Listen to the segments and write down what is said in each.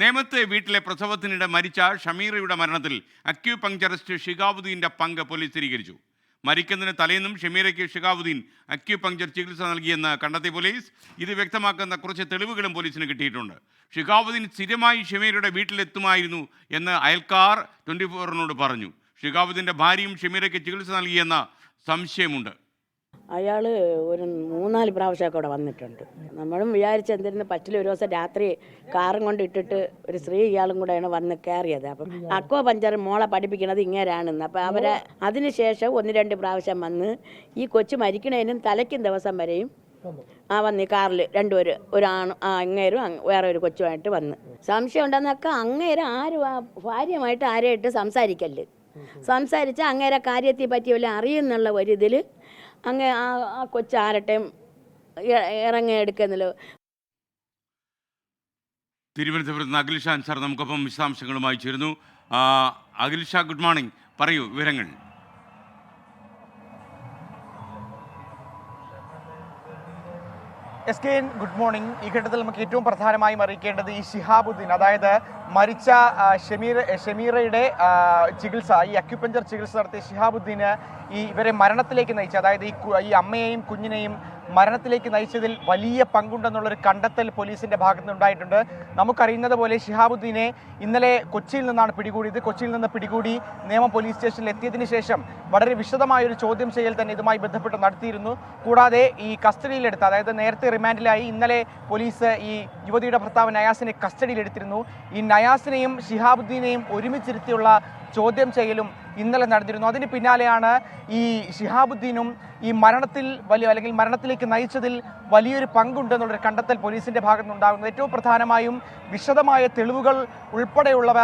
നേമത്തെ വീട്ടിലെ പ്രസവത്തിനിടെ മരിച്ച ഷമീറയുടെ മരണത്തിൽ അക്യൂപങ്ചറിസ്റ്റ് ഷിഗാബുദ്ദീന്റെ പങ്ക് പോലീസ് സ്ഥിരീകരിച്ചു. മരിക്കുന്നതിന് തലേന്നും ഷമീറയ്ക്ക് ഷിഗാബുദ്ദീൻ അക്യൂ പങ്ക്ചർ ചികിത്സ നൽകിയെന്ന് കണ്ടെത്തിയ പോലീസ് ഇത് വ്യക്തമാക്കുന്ന കുറച്ച് തെളിവുകളും പോലീസിന് കിട്ടിയിട്ടുണ്ട്. ഷിഗാബുദ്ദീൻ സ്ഥിരമായി ഷമീറയുടെ വീട്ടിലെത്തുമായിരുന്നു എന്ന് അയൽക്കാർ ട്വന്റി ഫോറിനോട് പറഞ്ഞു. ഷിഗാബുദ്ദീന്റെ ഭാര്യയും ഷമീറയ്ക്ക് ചികിത്സ നൽകിയെന്ന സംശയമുണ്ട്. അയാൾ ഒരു മൂന്നാൽ പ്രാവശ്യമൊക്കെ ഇവിടെ വന്നിട്ടുണ്ട്. നമ്മളും വിചാരിച്ച് എന്തിരുന്ന് പറ്റില്ല ഒരു ദിവസം രാത്രി കാറും കൊണ്ട് ഇട്ടിട്ട് ഒരു സ്ത്രീ ഇയാളും കൂടെയാണ് വന്ന് കയറിയത്. അപ്പം അക്കോ പഞ്ചർ മോളെ പഠിപ്പിക്കുന്നത് ഇങ്ങനെയാണെന്ന് അപ്പം അവരെ അതിനുശേഷം ഒന്ന് രണ്ട് പ്രാവശ്യം വന്ന് ഈ കൊച്ചു മരിക്കണതിനും തലയ്ക്കും ദിവസം വരെയും ആ വന്ന് കാറിൽ രണ്ടുപേര് ഒരു ആണും ആ അങ്ങേരും വേറെ ഒരു കൊച്ചുമായിട്ട് വന്ന്. സംശയം ഉണ്ടെന്നൊക്കെ അങ്ങേര് ആരും ആ ഭാര്യമായിട്ട് ആരെയായിട്ട് സംസാരിക്കല്ല്. സംസാരിച്ച് അങ്ങേരെ കാര്യത്തെ പറ്റി വല്ല അറിയുന്നുള്ള ഒരു ഇതിൽ അങ്ങ് ആ ആ കൊച്ചാരട്ടെ ഇറങ്ങി എടുക്കുന്നല്ലോ. തിരുവനന്തപുരത്ത് നിന്ന് അഖിൽ ഷാൻ സാർ നമുക്കൊപ്പം വിശദാംശങ്ങളുമായി ചേരുന്നു. ആ, അഖിൽ ഗുഡ് മോർണിംഗ്. പറയൂ വിവരങ്ങൾ. S K N good morning. ഈ ഘട്ടത്തിൽ നമുക്ക് ഏറ്റവും പ്രധാനമായും അറിയിക്കേണ്ടത് ഈ ഷിഹാബുദ്ദീൻ അതായത് മരിച്ച ഷമീർ ഷമീറയുടെ ചികിത്സ ഈ അക്യുപഞ്ചർ ചികിത്സ നടത്തിയ ഷിഹാബുദ്ദീന് ഈ ഇവരെ മരണത്തിലേക്ക് നയിച്ച അതായത് ഈ ഈ അമ്മയെയും കുഞ്ഞിനെയും മരണത്തിലേക്ക് നയിച്ചതിൽ വലിയ പങ്കുണ്ടെന്നുള്ളൊരു കണ്ടെത്തൽ പോലീസിന്റെ ഭാഗത്ത് നിന്നുണ്ടായിട്ടുണ്ട് നമുക്കറിയുന്നത് പോലെ ഷിഹാബുദ്ദീനെ ഇന്നലെ കൊച്ചിയിൽ നിന്നാണ് പിടികൂടിയത്. കൊച്ചിയിൽ നിന്ന് പിടികൂടി നിയമം പോലീസ് സ്റ്റേഷനിൽ എത്തിയതിനു ശേഷം വളരെ വിശദമായ ഒരു ചോദ്യം ചെയ്യൽ തന്നെ ഇതുമായി ബന്ധപ്പെട്ട് നടത്തിയിരുന്നു. കൂടാതെ ഈ കസ്റ്റഡിയിലെടുത്ത അതായത് നേരത്തെ റിമാൻഡിലായി ഇന്നലെ പോലീസ് ഈ യുവതിയുടെ ഭർത്താവ് നയാസിനെ കസ്റ്റഡിയിലെടുത്തിരുന്നു. ഈ നയാസിനെയും ഷിഹാബുദ്ദീനെയും ഒരുമിച്ചിരുത്തിയുള്ള ചോദ്യം ചെയ്യലും ഇന്നലെ നടന്നിരുന്നു. അതിന് പിന്നാലെയാണ് ഈ ഷിഹാബുദ്ദീനും ഈ മരണത്തിൽ വലിയ അല്ലെങ്കിൽ മരണത്തിലേക്ക് നയിച്ചതിൽ വലിയൊരു പങ്കുണ്ടെന്നുള്ളൊരു കണ്ടെത്തൽ പോലീസിന്റെ ഭാഗത്ത് നിന്നുണ്ടാകുന്നത് ഏറ്റവും പ്രധാനമായും വിശദമായ തെളിവുകൾ ഉൾപ്പെടെയുള്ളവ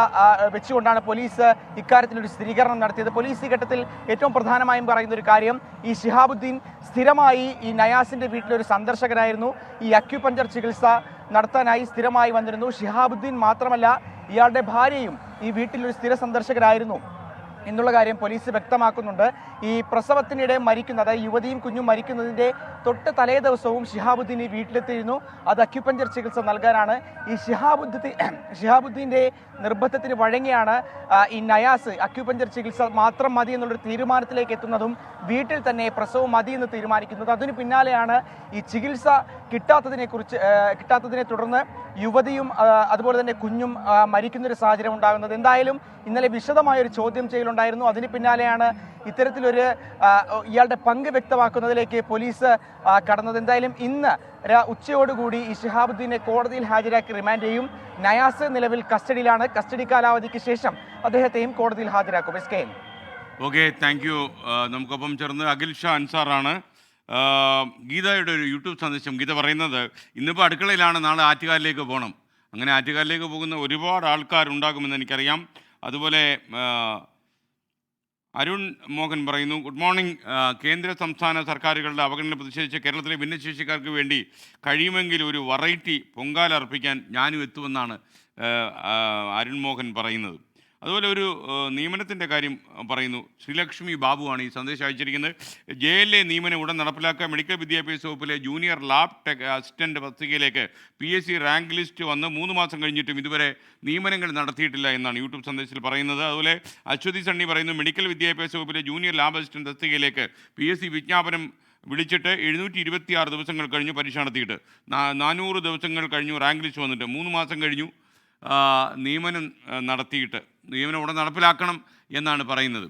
വെച്ചുകൊണ്ടാണ് പോലീസ് ഇക്കാര്യത്തിലൊരു സ്ഥിരീകരണം നടത്തിയത്. പോലീസ് ഈ ഘട്ടത്തിൽ ഏറ്റവും പ്രധാനമായും പറയുന്ന ഒരു കാര്യം ഈ ഷിഹാബുദ്ദീൻ സ്ഥിരമായി ഈ നയാസിന്റെ വീട്ടിലൊരു സന്ദർശകനായിരുന്നു. ഈ അക്യുപഞ്ചർ ചികിത്സ നടത്താനായി സ്ഥിരമായി വന്നിരുന്നു. ഷിഹാബുദ്ദീൻ മാത്രമല്ല ഇയാളുടെ ഭാര്യയും ഈ വീട്ടിലൊരു സ്ഥിര സന്ദർശകരായിരുന്നു എന്നുള്ള കാര്യം പോലീസ് വ്യക്തമാക്കുന്നുണ്ട്. ഈ പ്രസവത്തിനിടെ മരിക്കുന്ന അതായത് യുവതിയും കുഞ്ഞും മരിക്കുന്നതിന്റെ തൊട്ട് തലേ ദിവസവും ഷിഹാബുദ്ദീൻ ഈ വീട്ടിലെത്തിയിരുന്നു. അത് അക്യുപഞ്ചർ ചികിത്സ നൽകാനാണ്. ഈ ഷിഹാബുദ്ദീൻ ഷിഹാബുദ്ദീന്റെ നിർബന്ധത്തിന് വഴങ്ങിയാണ് ഈ നയാസ് അക്യുപഞ്ചർ ചികിത്സ മാത്രം മതി എന്നുള്ളൊരു തീരുമാനത്തിലേക്ക് എത്തുന്നതും വീട്ടിൽ തന്നെ പ്രസവം മതി എന്ന് തീരുമാനിക്കുന്നത്. അതിന് പിന്നാലെയാണ് ഈ ചികിത്സ കിട്ടാത്തതിനെ കുറിച്ച് കിട്ടാത്തതിനെ തുടർന്ന് യുവതിയും അതുപോലെ തന്നെ കുഞ്ഞും മരിക്കുന്നൊരു സാഹചര്യം ഉണ്ടാകുന്നത്. എന്തായാലും ഇന്നലെ വിശദമായ ഒരു ചോദ്യം ചെയ്യലുണ്ടായിരുന്നു അതിന് പിന്നാലെയാണ് ഇത്തരത്തിലൊരു ഇയാളുടെ പങ്ക് വ്യക്തമാക്കുന്നതിലേക്ക് പോലീസ് കടന്നത്. എന്തായാലും ഇന്ന് ഉച്ചയോടുകൂടി ഈ ഷിഹാബുദ്ദീനെ കോടതിയിൽ ഹാജരാക്കി റിമാൻഡ് ചെയ്യും. നയാസ് നിലവിൽ കസ്റ്റഡിയിലാണ്. കസ്റ്റഡി കാലാവധിക്ക് ശേഷം അദ്ദേഹത്തെയും കോടതിയിൽ ഹാജരാക്കും. S K okay thank you നമുക്കൊപ്പം ചേർന്ന് അഖിൽ ഷാ അൻസാറാണ്. ഗീതയുടെ ഒരു യൂട്യൂബ് സന്ദേശം. ഗീത പറയുന്നത് ഇന്നിപ്പോൾ അടുക്കളയിലാണ് നാളെ ആറ്റുകാലിലേക്ക് പോകണം അങ്ങനെ ആറ്റുകാലിലേക്ക് പോകുന്ന ഒരുപാട് ആൾക്കാരുണ്ടാകുമെന്ന് എനിക്കറിയാം. അതുപോലെ അരുൺ മോഹൻ പറയുന്നു ഗുഡ് മോർണിംഗ്. കേന്ദ്ര സംസ്ഥാന സർക്കാരുകളുടെ അവഗണന പ്രതിഷേധിച്ച് കേരളത്തിലെ ഭിന്നശേഷിക്കാർക്ക് വേണ്ടി കഴിയുമെങ്കിൽ ഒരു വെറൈറ്റി പൊങ്കാല അർപ്പിക്കാൻ ഞാനും എത്തുമെന്നാണ് അരുൺ മോഹൻ പറയുന്നത്. അതുപോലെ ഒരു നിയമനത്തിന്റെ കാര്യം പറയുന്നു. ശ്രീലക്ഷ്മി ബാബുവാണ് ഈ സന്ദേശം അയച്ചിരിക്കുന്നത്. ജെ എൽ എ നിയമനം ഉടൻ നടപ്പിലാക്കുക. മെഡിക്കൽ വിദ്യാഭ്യാസ വകുപ്പിലെ ജൂനിയർ ലാബ് ടെക് അസിസ്റ്റന്റ് തസ്തികയിലേക്ക് P S C rank list വന്ന് മൂന്ന് മാസം കഴിഞ്ഞിട്ടും ഇതുവരെ നിയമനങ്ങൾ നടത്തിയിട്ടില്ല എന്നാണ് യൂട്യൂബ് സന്ദേശത്തിൽ പറയുന്നത്. അതുപോലെ അശ്വതി സണ്ണി പറയുന്നു മെഡിക്കൽ വിദ്യാഭ്യാസ വകുപ്പിലെ ജൂനിയർ ലാബ് അസിസ്റ്റന്റ് തസ്തികയിലേക്ക് പി എസ് സി വിജ്ഞാപനം വിളിച്ചിട്ട് എഴുന്നൂറ്റി ഇരുപത്തി ആറ് ദിവസങ്ങൾ കഴിഞ്ഞു പരീക്ഷ നടത്തിയിട്ട്. നാനൂറ് ദിവസങ്ങൾ കഴിഞ്ഞു റാങ്ക് ലിസ്റ്റ് വന്നിട്ട്. മൂന്ന് മാസം കഴിഞ്ഞു നിയമനം നടത്തിയിട്ട്. നിയമനം ഉടൻ നടപ്പിലാക്കണം എന്നാണ് പറയുന്നത്.